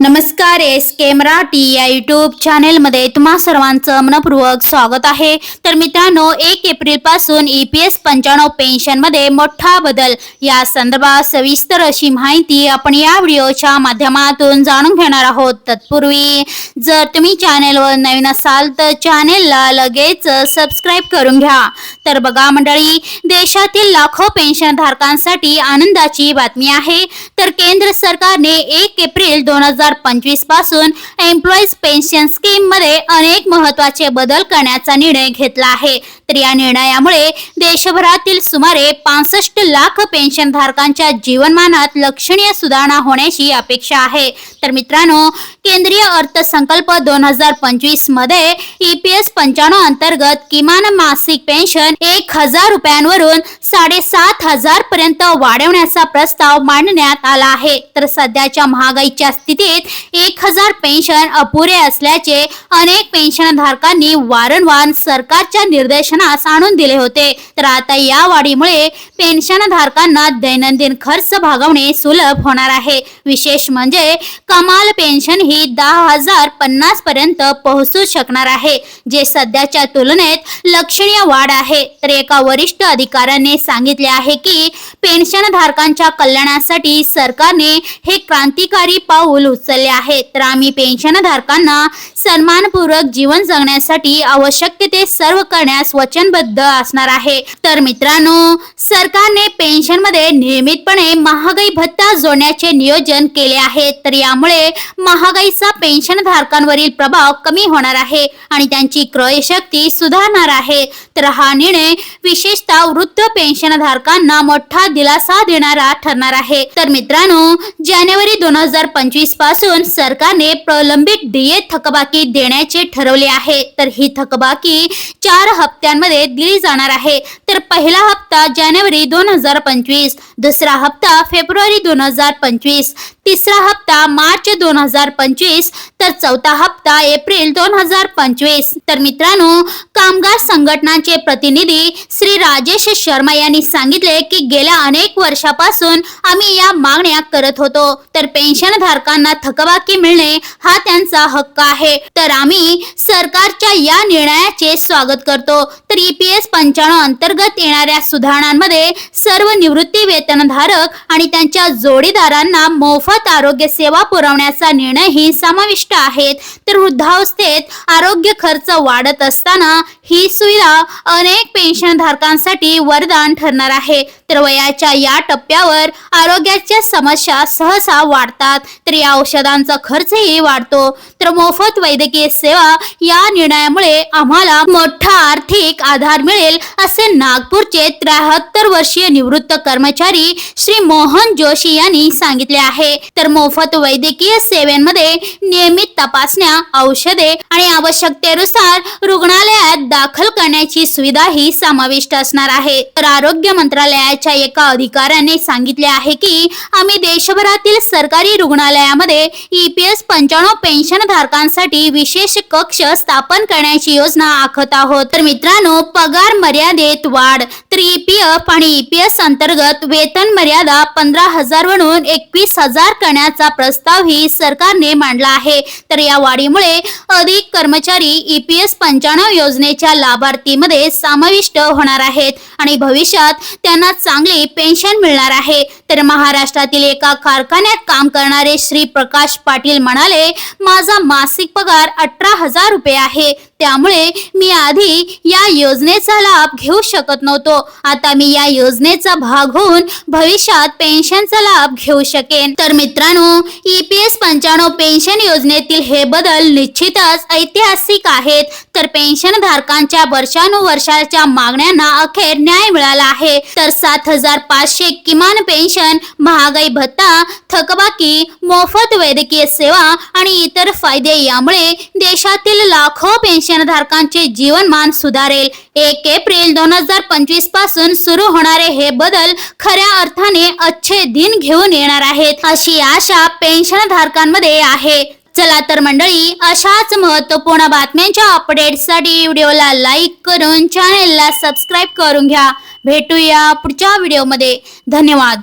नमस्कार एस के मराठी या युट्यूब चॅनेलमध्ये तुम्हा सर्वांचं मनपूर्वक स्वागत आहे. तर मित्रांनो एक एप्रिलपासून ई पी एस पंच्याण्णव पेन्शनमध्ये मोठा बदल. या संदर्भात सविस्तर अशी माहिती आपण या व्हिडिओच्या माध्यमातून जाणून घेणार आहोत. तत्पूर्वी जर तुम्ही चॅनेलवर नवीन असाल तर चॅनेलला लगेच सबस्क्राईब करून घ्या. तर बघा मंडळी देशातील लाखो पेन्शन धारकांसाठी आनंदाची बातमी आहे. तर केंद्र सरकारने एक एप्रिल दोन हजार पंचवीसपासून एम्प्लॉईज पेन्शन स्कीममध्ये अनेक महत्त्वाचे बदल करण्याचा निर्णय घेतला आहे. तर या निर्णयामुळे देशभरातील सुमारे पासष्ट लाख पेन्शन धारकांच्या जीवनमानात लक्षणीय सुधारणा होण्याची अपेक्षा आहे. तर मित्रांनो केंद्रीय अर्थसंकल्प दोन हजार पंचवीसमध्ये ईपीएस पंच्याण्णव अंतर्गत किमान मासिक पेन्शन एक हजार रुपयांवरून साडेसात हजार पर्यंत वाढवण्याचा प्रस्ताव मांडण्यात आला आहे. तर सध्याच्या महागाईच्या स्थितीत एक हजार पेन्शन अपुरे असल्याचे अनेक पेन्शनधारकांनी वारंवार सरकारच्या निर्देशनास आणून दिले होते. तर आता या वाढीमुळे पेन्शनधारकांना दैनंदिन खर्च भागवणे सुलभ होणार आहे. विशेष म्हणजे कमाल पेन्शन ही दहा हजार पन्नास पर्यंत पोहोचू शकणार आहे जे सध्याच्या तुलनेत लक्षणीय वाढ आहे. तर एका वरिष्ठ अधिकाऱ्याने सांगितले आहे की पेन्शन धारकांच्या कल्याणासाठी सरकारने हे क्रांतिकारी पाऊल उचलले आहे. तर आम्ही पेन्शन धारकांना सन्मानपूर्वक जीवन जगण्यासाठी आवश्यक ते सर्व करण्यास वचनबद्ध असणार आहे. तर मित्रांनो सरकारने पेन्शनमध्ये नियमितपणे महागाई भत्ता जोडण्याचे नियोजन केले आहे. तर यामुळे महागाईचा पेन्शन धारकांवरील प्रभाव कमी होणार आहे आणि त्यांची क्रयशक्ती सुधारणार आहे. तर हा निर्णय विशेषतः वृद्ध पेन्शन धारकांना मोठा दिलासा देणारा ठरणार आहे. तर मित्रांनो जानेवारी दोन हजार पंचवीसपासून सरकारने प्रलंबित डीए थकबाकी देण्याचे ठरवले आहे. तर ही थकबाकी चार हप्त्यांमध्ये दिली जाणार आहे. तर पहिला हप्ता जानेवारी दोन हजार पंचवीस दुसरा हप्ता फेब्रुवारी दोन हजार पंचवीस तिसरा हप्ता मार्च दोन हजार पंचवीस तर चौथा हप्ता एप्रिल दोन हजार पंचवीस. तर मित्रांनो कामगार संघटनांचे प्रतिनिधी श्री राजेश शर्मा यांनी सांगितले की गेल्या अनेक वर्षापासून आम्ही या मागण्या करत होतो. तर पेन्शन धारकांना थकबाकी मिळणे हा त्यांचा हक्क आहे. तर आम्ही सरकारच्या या निर्णयाचे स्वागत करतो. तर ईपीएस पंच्याण्णव अंतर्गत येणाऱ्या सुधारणांमध्ये सर्व निवृत्ती वेतनधारक आणि त्यांच्या जोडीदारांना मोफत आरोग्य सेवा पुरवण्याचा निर्णयही समाविष्ट आहेत. तर वृद्धावस्थेत आरोग्य खर्च वाढत असताना ही सुविधा अनेक पेन्शन धारकांसाठी वरदान ठरणार आहे. तर वयाच्या या टप्प्यावर आरोग्याच्या समस्या सहसा वाढतात तर या औषधांचा खर्चही वाढतो. तर मोफत वैद्यकीय सेवा या निर्णयामुळे आम्हाला मोठा आर्थिक आधार मिळेल असे नागपूरचे त्र्याहत्तर वर्षीय निवृत्त कर्मचारी श्री मोहन जोशी यांनी सांगितले आहे. तर मोफत वैद्यकीय सेवेमध्ये नियमित तपासण्या औषधे आणि आवश्यकतेनुसार रुग्णालयात दाखल करण्याची सुविधा ही समाविष्ट असणार आहे. तर आरोग्य मंत्रालयाच्या एका अधिकाऱ्याने सांगितले आहे की आम्ही देशभरातील सरकारी रुग्णालयामध्ये ईपीएस पंच्याण्णव पेन्शन धारकांसाठी विशेष कक्ष स्थापन करण्याची योजना आखत आहोत. तर मित्रांनो पगार मर्यादेत वाढ तर ईपीएफ आणि ईपीएस अंतर्गत वेतन मर्यादा पंधरा हजार वरून एकवीस हजार करण्याचा प्रस्ताव ही सरकारने मांडला आहे. तर या वाढीमुळे अधिक कर्मचारी ईपीएस पंच्याण्णव योजनेच्या लाभार्थीमध्ये समाविष्ट होणार आहेत आणि भविष्यात त्यांना चांगली पेन्शन मिळणार आहे. तर महाराष्ट्रातील एका कारखान्यात काम करणारे श्री प्रकाश पाटील म्हणाले माझा मासिक पगार अठरा हजार रुपये आहे. त्यामुळे मी आधी या योजनेचा लाभ घेऊ शकत नव्हतो. आता मी या योजनेचा भाग होऊन भविष्यात पेन्शनचा लाभ घेऊ शकेन. तर मित्रांनो ईपीएस पंच्याण्णव पेन्शन योजनेतील हे बदल निश्चितच ऐतिहासिक आहेत. तर पेन्शन धारकांच्या वर्षानुवर्षाच्या मागण्यांना अखेर न्याय मिळाला आहे. तर सात हजार पाचशे किमान पेन्शन महागाई भत्ता थकबाकी मोफत वैद्यकीय सेवा आणि इतर फायदे यामुळे देशातील लाखो पेन्शन पेन्शनधारकांचे जीवनमान सुधारेल. एक एप्रिल दोन हजार पंचवीसपासून सुरू होणारे हे बदल खऱ्या अर्थाने अच्छे दिन घेऊन येणार आहेत. अशी आशा पेन्शनधारकांमध्ये आहे. चला तर मंडळी अशाच महत्त्वपूर्ण बातम्यांच्या अपडेटसाठी व्हिडिओला लाईक करून चॅनेलला सबस्क्राईब करून घ्या. भेटूया पुढच्या व्हिडिओमध्ये. धन्यवाद.